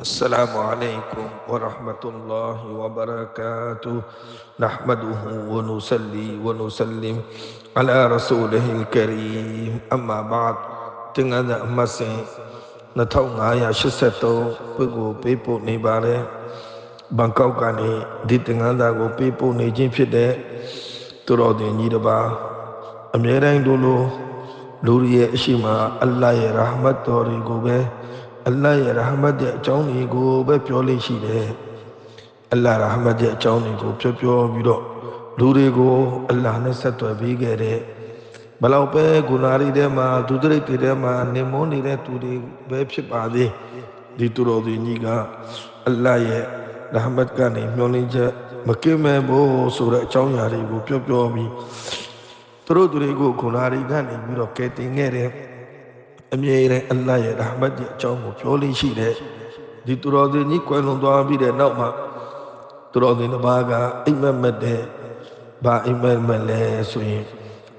السلام عليكم ورحمة الله وبركاته نحمده ونصلي ونسلم على رسوله الكريم أما بعد تنغذا مسين 2583ပုဂ္ဂိုလ်ပေးပို့နေပါတယ်ဘန်ကောက်ကနေဒီတင်ငန်းသားကိုပေးပို့နေခြင်းဖြစ်တဲ့သူတော်တင်ကြီးတစ်ပါးအမြဲတမ်းတို့လိုလူတွေရဲ့အရှိမအလ္လာဟ်ရဲ့ရာဟမတ်တော်တွေကိုပဲ အလ္လာဟ်ရဲ့ရာဟမတ်ရဲ့အကြောင်းတွေကိုပဲပြောလို့ရှိတယ်အလ္လာဟ်ရာဟမတ်ရဲ့အကြောင်းတွေကိုပြောပြောပြီးတော့လူတွေကိုအလ္လာဟ်နဲ့ဆက်သွယ်ပေးခဲ့တဲ့ဘလောက်ပဲဂုဏာရီထဲမှာဒုဒရိတ်တွေထဲမှာနေမွန်းနေတဲ့သူတွေပဲဖြစ်ပါသေးဒီသူတော်ဒီကြီးကအလ္လာဟ်ရဲ့ရဟမတ်ကနေမျှော်လင့်ချက်မကင်းမဲ့ဖို့ဆိုတဲ့အကြောင်းအရာတွေကိုပြောပြောပြီးသူတို့သူတွေကိုဂုဏာရီကနေပြီးတော့ကဲတင်ခဲ့တဲ့ အမြဲတမ်းအလ္လာဟ်ရဲ့ရဟမတ်ရဲ့အကြောင်းကိုပြောလို့ရှိတဲ့ဒီသူတော်ဒီကြီးကွယ်လွန်သွားပြီးတဲ့နောက်မှာသူတော်ဒီတစ်ပါးကအိမ်မက်မက်တဲ့ဘာအိမ်မက်မက်လဲဆိုရင်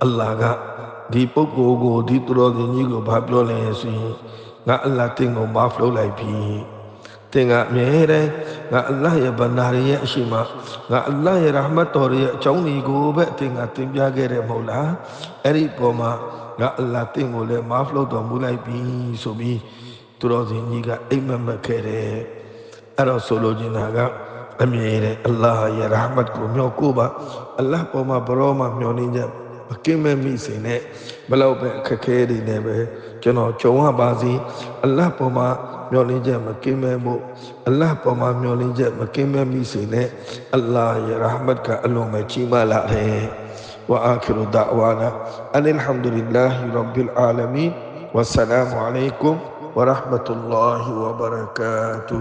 အလ္လာဟ်ကဒီပုဂ္ဂိုလ်ကိုဒီသူတော်ဒီကြီးကိုဘာပြောလဲဆိုရင်ငါအလ္လာဟ်တင်ကိုမာဖလုပ်လိုက်ပြီ တင်ကအမြဲတမ်းငါအလ္လာဟ်ရဲ့ဗန္နာရရဲ့အရှိမငါအလ္လာဟ်ရဲ့ရဟမတ်တော်ရဲ့အကြောင်းတွေကိုပဲအတင်ကတင်ပြခဲ့တယ်မဟုတ်လားအဲ့ဒီပေါ်မှာငါအလ္လာဟ်တင်ကိုလည်းမာဖလုပ်တော်မူလိုက်ပြီဆိုပြီးသူတော်စင်ကြီးကအိမ်မက်မက်ခဲ့တယ်အဲ့တော့ဆိုလိုချင်တာကအမြဲတမ်းအလ္လာဟ်ရဲ့ရဟမတ်ကိုမျှော်ကိုပါအလ္လာဟ်ပေါ်မှာဘရောမှာမျှော်နေချက် မကင်းမဲ့မိစေနဲ့ဘလောက်ပဲအခက်ခဲတွေနဲ့ပဲကျွန်တော်ကြုံရပါစေအလ္လာဟ်ပေါ်မှာမျှော်လင့်ချက်မကင်းမဲ့ဖို့အလ္လာဟ်ပေါ်မှာမျှော်လင့်ချက်မကင်းမဲ့မိစေနဲ့အလ္လာဟ်ရဲ့ရဟမတ်ကအလွန်ပဲကြီးမားလာတယ်ဝအာခီရူဒါဝါနာအလဟမ်ဒူ